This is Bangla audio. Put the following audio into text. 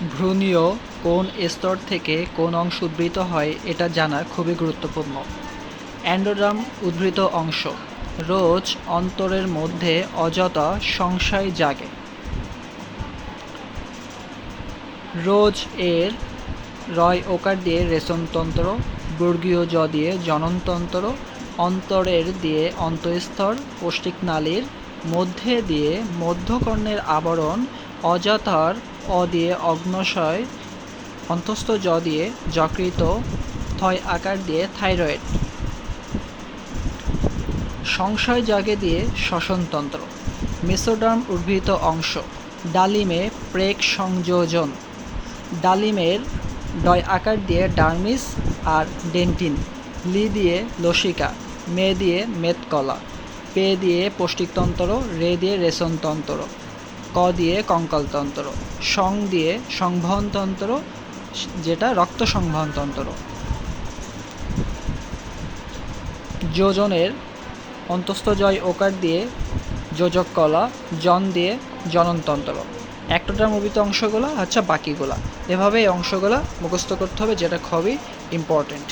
ভ্রূণীয় কোন স্তর থেকে কোন অংশ উদ্ভূত হয় এটা জানা খুবই গুরুত্বপূর্ণ। অ্যান্ডোডার্ম উদ্ভূত অংশ। রোজ অন্তরের মধ্যে অযথা সংশয় জাগে। রোজ এর রয় ওকার দিয়ে রেশনতন্ত্র বর্গীয় জ দিয়ে জননতন্ত্র, অন্তরের দিয়ে অন্তঃস্তর পৌষ্টিকনালীর মধ্যে দিয়ে মধ্যকর্ণের আবরণ অজাতার অ দিয়ে অগ্নশয়, অন্তস্থ জ দিয়ে যকৃত, থয় আকার দিয়ে থাইরয়েড। সংশয় জাগে দিয়ে শ্বসনতন্ত্র। মেসোডার্ম উদ্ভিদ অংশ। ডালিমে প্রেক সংযোজন। ডালিমের ডয় আকার দিয়ে ডার্মিস আর ডেন্টিন। লি দিয়ে লসিকা, মে দিয়ে মেদকলা। পে দিয়ে পৌষ্টিকতন্ত্র, রে দিয়ে রেশনতন্ত্র। ক দিয়ে কঙ্কালতন্ত্র, সং দিয়ে সংবহনতন্ত্র যেটা রক্ত সংবহনতন্ত্র যোজনের অন্তস্থ জয় ওকার দিয়ে যোজক কলা, জন দিয়ে জননতন্ত্র। একটাটার মুভিতে অংশগুলো আচ্ছা বাকিগুলা। এভাবে এই অংশগুলো মুখস্থ করতে হবে, যেটা খুবই ইম্পর্টেন্ট